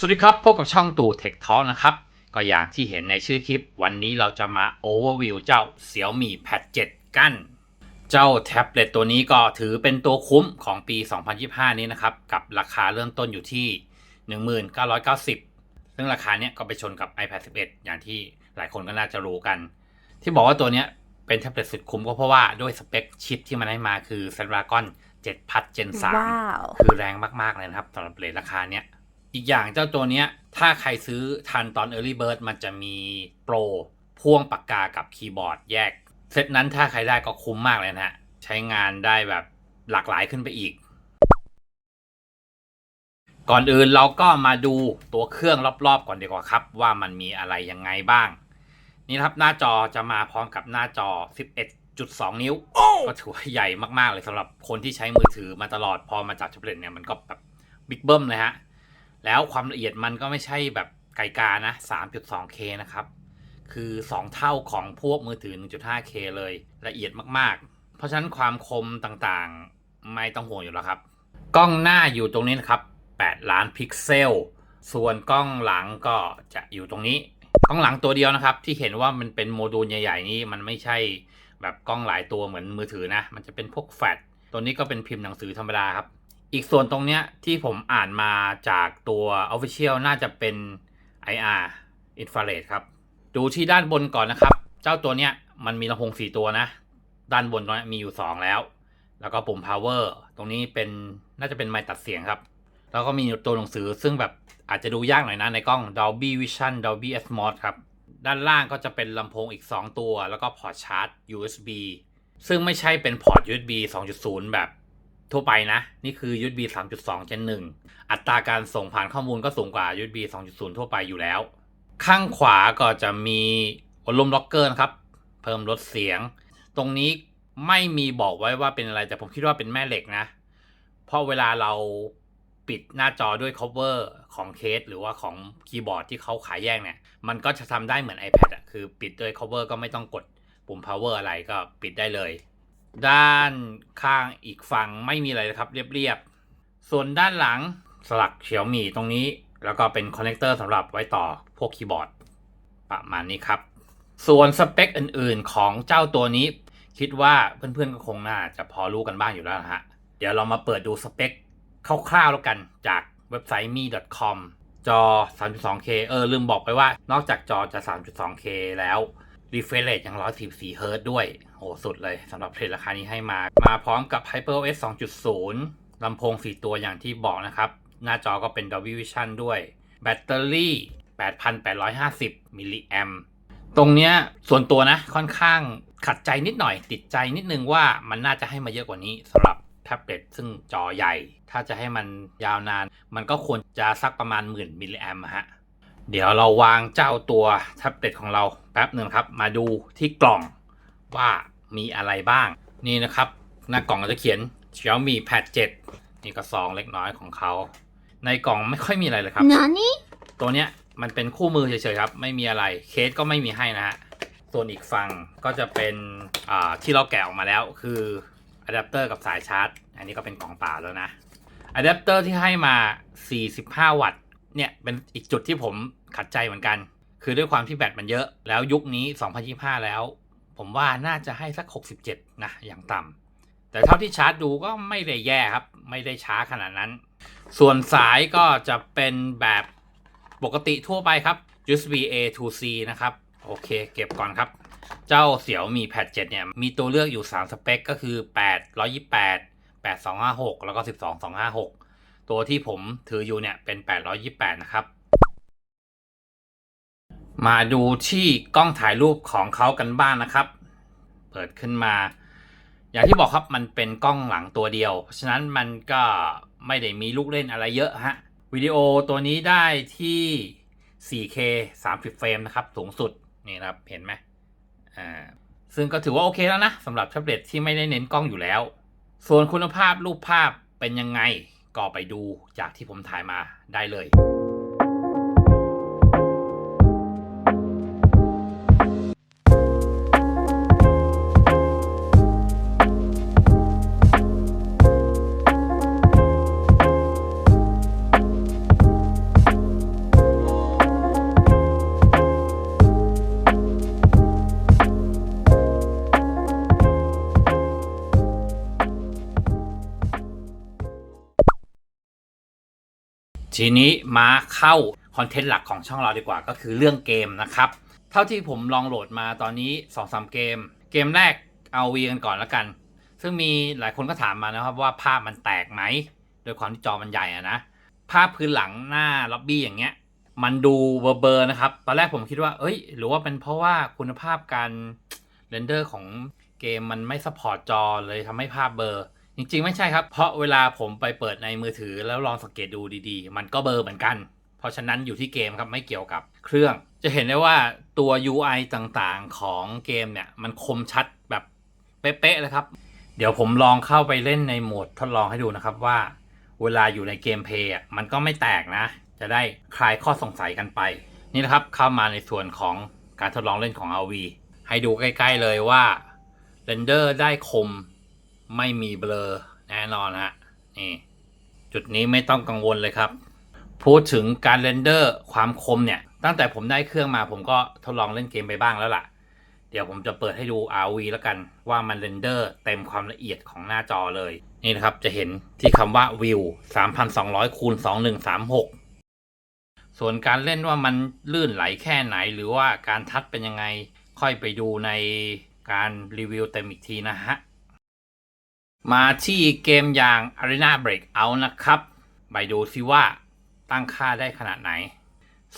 สวัสดีครับ พบกับช่องตู่เทคทอนะครับ ก็อย่างที่เห็นในชื่อคลิป วันนี้เราจะมา Overview เจ้า Xiaomi Pad 7กันเจ้าแท็บเล็ตตัวนี้ก็ถือเป็นตัวคุ้มของปี 2025 นี้นะครับ กับราคาเริ่มต้นอยู่ที่ 1990 ซึ่งราคาเนี้ยก็ไปชนกับ iPad 11 อย่างที่หลายคนก็น่าจะรู้กัน ที่บอกว่าตัวเนี้ยเป็นแท็บเล็ตสุดคุ้มก็เพราะว่าด้วยสเปคชิปที่มันให้มาคือ Snapdragon 7 Plus Gen 3ว้าวคือแรงมากๆเลยนะครับสำหรับเลทราคาเนี้ย อีกอย่างเจ้าตัวเนี้ย ถ้าใครซื้อทันตอน Early Bird มันจะมีโปรพ่วงปากกากับคีย์บอร์ดแยก เซตนั้นถ้าใครได้ก็คุ้มมากเลยนะฮะ ใช้งานได้แบบหลากหลายขึ้นไปอีก ก่อนอื่นเราก็มาดูตัวเครื่องรอบๆก่อนดีกว่าครับ ว่ามันมีอะไรยังไงบ้าง นี่ครับหน้าจอจะมาพร้อมกับหน้าจอ 11.2 นิ้วก็ถือว่าใหญ่มากๆเลยสำหรับคนที่ใช้มือถือมาตลอดพอมาจับแท็บเล็ตเนี่ยมันก็แบบบิ๊กเบิ้มเลยฮะ แล้วความละเอียดมันก็ไม่ใช่แบบไกลกานะ 3.2K นะครับ คือ 2 เท่าของพวกมือถือ 1.5K เลยละเอียดมากๆ เพราะฉะนั้นความคมต่างๆไม่ต้องห่วงอยู่แล้วครับ กล้องหน้าอยู่ตรงนี้นะครับ 8 ล้านพิกเซล ส่วนกล้องหลังก็จะอยู่ตรงนี้ กล้องหลังตัวเดียวนะครับ ที่เห็นว่ามันเป็นโมดูลใหญ่ ๆ นี้มันไม่ใช่แบบกล้องหลายตัวเหมือนมือถือนะ มันจะเป็นพวกแฟลชตัวนี้ก็เป็นพิมพ์หนังสือธรรมดาครับ อีกส่วนตรงเนี้ยที่ผมอ่านมาจากตัว Official น่าจะเป็น IR Infrared ครับ ดูที่ด้านบนก่อนนะครับ เจ้าตัวเนี้ยมันมีลำโพง 4 ตัวนะ ด้านบนตรงนี้มีอยู่ 2 แล้ว แล้วก็ปุ่ม power ตรงนี้เป็นน่าจะเป็นไมค์ตัดเสียงครับ แล้วก็มีตัวหนังสือซึ่งแบบอาจจะดูยากหน่อยนะในกล้อง Dolby Vision Dolby Atmos ครับ ด้านล่างก็จะเป็นลำโพงอีก 2 ตัว แล้วก็พอร์ตชาร์จ USB ซึ่งไม่ใช่เป็นพอร์ต USB 2.0 แบบ ทั่วไปนะ นี่คือ USB 3.2 Gen 1 อัตราการส่งผ่านข้อมูลก็สูงกว่า USB 2.0 ทั่วไปอยู่แล้ว ข้างขวาก็จะมีอารมณ์ล็อกเกอร์นะครับ เพิ่มลดเสียง ตรงนี้ไม่มีบอกไว้ว่าเป็นอะไรแต่ผมคิดว่าเป็นแม่เหล็กนะ เพราะเวลาเราปิดหน้าจอด้วย cover ของเคส หรือว่าของคีย์บอร์ดที่เขาขายแยกเนี่ย มันก็จะทำได้เหมือน iPad อะคือปิดด้วย cover ก็ไม่ต้องกดปุ่ม power อะไรก็ปิดได้เลย ด้านข้างอีกฝั่งไม่มีอะไรนะครับ เรียบๆ ส่วนด้านหลังสลักเฉียวหมีตรงนี้ แล้วก็เป็นคอนเนคเตอร์สำหรับไว้ต่อพวกคีย์บอร์ด ประมาณนี้ครับ ส่วนสเปคอื่นๆของเจ้าตัวนี้ คิดว่าเพื่อนๆก็คงน่าจะพอรู้กันบ้างอยู่แล้วฮะ เดี๋ยวเรามาเปิดดูสเปคคร่าวๆแล้วกันจากเว็บไซต์ mi.com จอ 3.2K เออลืมบอกไปว่านอกจากจอจะ 3.2K แล้ว refresh rate ยัง144 Hz ด้วยโหสุดเลยสำหรับเทรดราคานี้ให้มา มาพร้อมกับ HyperOS 2.0 ลำโพง 4 ตัวอย่างที่บอกนะครับ หน้าจอก็เป็น Dolby Vision ด้วย แบตเตอรี่ 8,850 มิลลิแอมตรงเนี้ยส่วนตัวนะค่อนข้างขัดใจนิดหน่อย ติดใจนิดนึงว่ามันน่าจะให้มาเยอะกว่านี้สำหรับแท็บเล็ตซึ่งจอใหญ่ ถ้าจะให้มันยาวนาน มันก็ควรจะสักประมาณหมื่นมิลลิแอมฮะ เดี๋ยวเราวางเจ้าตัวแท็บเล็ตของเราแป๊บหนึ่งครับ มาดูที่กล่องว่ามีอะไรบ้าง นี่นะครับ หน้ากล่องก็จะเขียน Xiaomi Pad 7 นี่ก็ซองเล็กน้อยของเขา ในกล่องไม่ค่อยมีอะไรเลยครับ何ตัวเนี้ยมันเป็นคู่มือเฉยๆครับ ไม่มีอะไรเคสก็ไม่มีให้นะฮะส่วนอีกฝั่งก็จะเป็นอ่าที่เราแกะออกมาแล้วคืออะแดปเตอร์กับสายชาร์จ อันนี้ก็เป็นกล่องเปล่าแล้วนะอะแดปเตอร์ที่ให้มา 45 วัตต์ เนี่ยเป็นอีกจุดที่ผมขัดใจเหมือนกัน คือด้วยความที่แบตมันเยอะ แล้วยุคนี้ 2025 แล้ว ผมว่าน่าจะให้สัก 67 นะ อย่างต่ำแต่เท่าที่ชาร์จดูก็ไม่ได้แย่ครับ ไม่ได้ช้าขนาดนั้น ส่วนสายก็จะเป็นแบบปกติทั่วไปครับ USB A to C นะครับ โอเค เก็บก่อนครับเจ้าเสี่ยวมี Pad 7เนี่ย มีตัวเลือกอยู่ 3 สเปค ก็คือ 8 128 8256 แล้วก็ 12256 ตัวที่ผมถืออยู่เนี่ยเป็น 828 นะครับ มาดูที่กล้องถ่ายรูปของเขากันบ้างนะครับ เปิดขึ้นมา อย่างที่บอกครับมันเป็นกล้องหลังตัวเดียว เพราะฉะนั้นมันก็ไม่ได้มีลูกเล่นอะไรเยอะฮะวิดีโอตัวนี้ได้ที่ 4K 30 เฟรมนะครับ สูงสุด นี่นะครับ เห็นไหมอ่าซึ่งก็ถือว่าโอเคแล้วนะสำหรับแท็บเล็ตที่ไม่ได้เน้นกล้องอยู่แล้ว ส่วนคุณภาพรูปภาพเป็นยังไง ก็ไปดูจากที่ผมถ่ายมาได้เลย ทีนี้มาเข้าคอนเทนต์หลักของช่องเราดีกว่าก็คือเรื่องเกมนะครับ เท่าที่ผมลองโหลดมาตอนนี้2อสเกม เกมแรกเอาวีกันก่อนแล้วกัน ซึ่งมีหลายคนก็ถามมานะครับว่าภาพมันแตกไหมโดยความที่จอมันใหญ่อะนะ ภาพพื้นหลังหน้าล็อบบี้อย่างเงี้ย มันดูเบอร์เบอร์นะครับ ตอนแรกผมคิดว่า เอ้ย หรือว่าเป็นเพราะว่าคุณภาพการเรนเดอร์ของเกมมันไม่สปอร์ตจอเลยทำให้ภาพเบอร์ จริงๆ ไม่ใช่ครับ เพราะเวลาผมไปเปิดในมือถือแล้วลองสังเกตดูดีๆ มันก็เบอร์เหมือนกัน เพราะฉะนั้นอยู่ที่เกมครับไม่เกี่ยวกับเครื่อง จะเห็นได้ว่าตัว UI ต่างๆของเกมเนี่ย มันคมชัดแบบเป๊ะๆเลยครับ เดี๋ยวผมลองเข้าไปเล่นในโหมดทดลองให้ดูนะครับว่า เวลาอยู่ในเกมเพย์มันก็ไม่แตกนะ จะได้คลายข้อสงสัยกันไป นี่นะครับเข้ามาในส่วนของการทดลองเล่นของ RV ให้ดูใกล้ ๆเลยว่าเรนเดอร์ได้คม ไม่มีเบลอแน่นอนฮะนี่จุดนี้ไม่ต้องกังวลเลยครับ พูดถึงการเรนเดอร์ความคมเนี่ย ตั้งแต่ผมได้เครื่องมาผมก็ทดลองเล่นเกมไปบ้างแล้วล่ะ เดี๋ยวผมจะเปิดให้ดู RV แล้วกันว่ามันเรนเดอร์เต็มความละเอียดของหน้าจอเลย นี่นะครับจะเห็นที่คำว่า view 3,200คูณ2136 ส่วนการเล่นว่ามันลื่นไหลแค่ไหน หรือว่าการทัดเป็นยังไง ค่อยไปดูในการรีวิวเต็มอีกทีนะฮะ มาที่เกมอย่าง Arena Breakout นะครับ ไปดูซิว่าตั้งค่าได้ขนาดไหน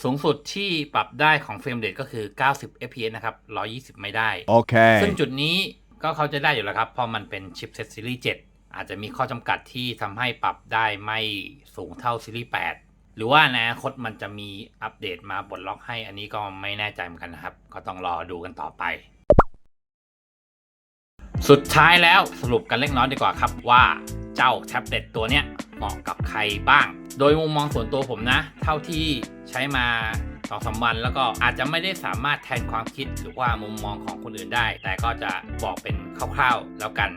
สูงสุดที่ปรับได้ของเฟรมเรทก็คือ 90 fps นะครับ 120 ไม่ได้ Okay. ซึ่งจุดนี้ก็เขาจะได้อยู่แล้วครับ เพราะมันเป็นชิปเซตซีรีส์ 7 อาจจะมีข้อจำกัดที่ทำให้ปรับได้ไม่สูงเท่าซีรีส์ 8 หรือว่าในอนาคตมันจะมีอัปเดตมาบดล็อกให้ อันนี้ก็ไม่แน่ใจเหมือนกันนะครับ ก็ต้องรอดูกันต่อไป สุดท้ายแล้วสรุปกันเล็กน้อยดีกว่าครับว่าเจ้าแท็บเล็ตตัวเนี้ยเหมาะกับใครบ้าง โดยมุมมองส่วนตัวผมนะ เท่าที่ใช้มาสองสามวันแล้วก็อาจจะไม่ได้สามารถแทนความคิดหรือว่ามุมมองของคนอื่นได้ แต่ก็จะบอกเป็นคร่าวๆแล้วกัน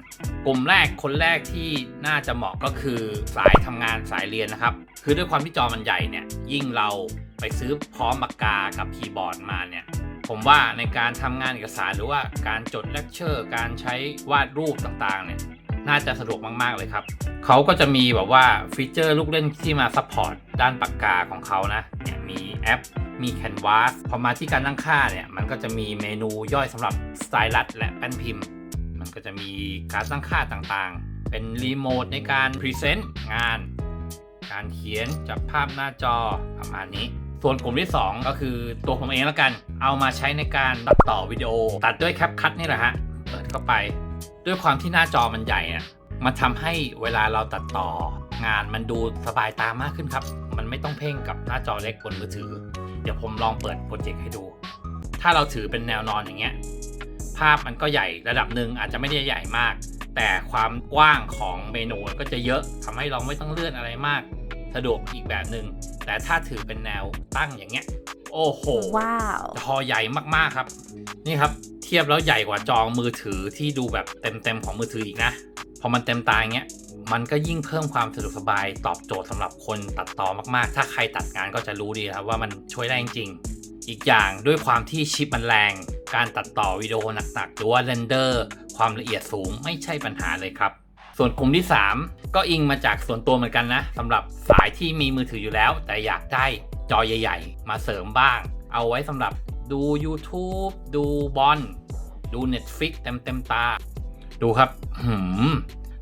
กลุ่มแรกคนแรกที่น่าจะเหมาะก็คือสายทำงานสายเรียนนะครับ คือด้วยความที่จอมันใหญ่เนี่ยยิ่งเราไปซื้อพร้อมปากกากับคีย์บอร์ดมาเนี่ย ผมว่าในการทำงานเอกสารหรือว่าการจดเลคเชอร์ การใช้วาดรูปต่างๆเนี่ยน่าจะสะดวกมากๆเลยครับ เขาก็จะมีแบบว่าฟีเจอร์ลูกเล่นที่มาซัพพอร์ตด้านปากกาของเขานะเนี่ยมีแอป มี Canvas พอมาที่การตั้งค่าเนี่ย มันก็จะมีเมนูย่อยสำหรับสไตลัสและแป้นพิมพ์ มันก็จะมีการตั้งค่าต่างๆ เป็นรีโมทในการพรีเซนต์งาน การเขียนจับภาพหน้าจอประมาณนี้ ส่วนกลุ่มที่ 2 ก็คือตัวผมเองแล้วกัน เอามาใช้ในการตัดต่อวิดีโอ ตัดด้วยแคปคั t นี่แหละฮะเปิดเข้าไป ด้วยความที่หน้าจอมันใหญ่อะมันทำให้เวลาเราตัดต่องานมันดูสบายตามากขึ้นครับ มันไม่ต้องเพ่งกับหน้าจอเล็กบนมือถือ เดี๋ยวผมลองเปิดโปรเจกต์ให้ดู ถ้าเราถือเป็นแนวนอนอย่างเงี้ย ภาพมันก็ใหญ่ระดับหนึ่งอาจจะไม่ได้ใหญ่มาก แต่ความกว้างของเมนูก็จะเยอะทำให้เราไม่ต้องเลื่อนอะไรมาก สะดวกอีกแบบหนึง่ง แต่ถ้าถือเป็นแนวตั้งอย่างเงี้ย โอ้โห ว้าว จอใหญ่มากๆครับ นี่ครับ เทียบแล้วใหญ่กว่าจอมือถือที่ดูแบบเต็มๆของมือถืออีกนะ พอมันเต็มตาอย่างเงี้ย มันก็ยิ่งเพิ่มความสะดวกสบายตอบโจทย์สำหรับคนตัดต่อมากๆ ถ้าใครตัดงานก็จะรู้ดีครับว่ามันช่วยได้จริงๆอีกอย่างด้วยความที่ชิปมันแรง การตัดต่อวิดีโอหนักๆหรือว่าเรนเดอร์ ความละเอียดสูงไม่ใช่ปัญหาเลยครับ ส่วนกลุ่มที่ 3 ก็อิงมาจากส่วนตัวเหมือนกันนะสำหรับสายที่มีมือถืออยู่แล้ว แต่อยากได้จอใหญ่ ๆ มาเสริมบ้าง เอาไว้สำหรับดู YouTube ดูบอลดู Netflix เต็มเต็มๆตา ดูครับหืม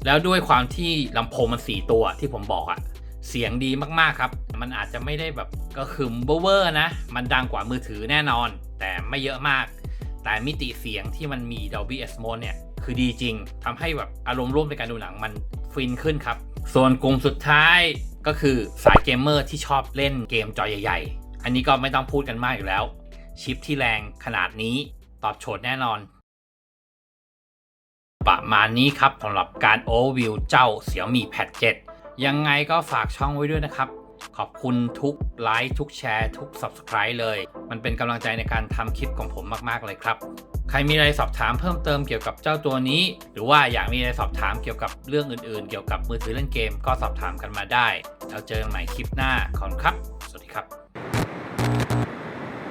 แล้วด้วยความที่ลำโพงมัน4ตัวที่ผมบอกอะเสียงดีมากๆครับ มันอาจจะไม่ได้แบบก็คือเวอร์นะ มันดังกว่ามือถือแน่นอน แต่ไม่เยอะมาก แต่มิติเสียงที่มันมี Dolby Atmos เนี่ย คือดีจริงทำให้แบบอารมณ์ร่วมในการดูหนังมันฟินขึ้นครับ ส่วนกลุ่มสุดท้ายก็คือสายเกมเมอร์ที่ชอบเล่นเกมจอใหญ่ ๆ อันนี้ก็ไม่ต้องพูดกันมากอยู่แล้ว ชิปที่แรงขนาดนี้ตอบโจทย์แน่นอน ประมาณนี้ครับสำหรับการโอเวอร์วิวเจ้า Xiaomi Pad 7ยังไงก็ฝากช่องไว้ด้วยนะครับ ขอบคุณทุกไลค์ทุกแชร์ทุก Subscribe เลย มันเป็นกำลังใจในการทำคลิปของผมมากๆเลยครับ ใครมีอะไรสอบถามเพิ่มเติมเกี่ยวกับเจ้าตัวนี้ หรือว่าอยากมีอะไรสอบถามเกี่ยวกับเรื่องอื่นๆ เกี่ยวกับมือถือเล่นเกมก็สอบถามกันมาได้ แล้วเจอกันใหม่คลิปหน้าขอบคุณครับ สวัสดีครับ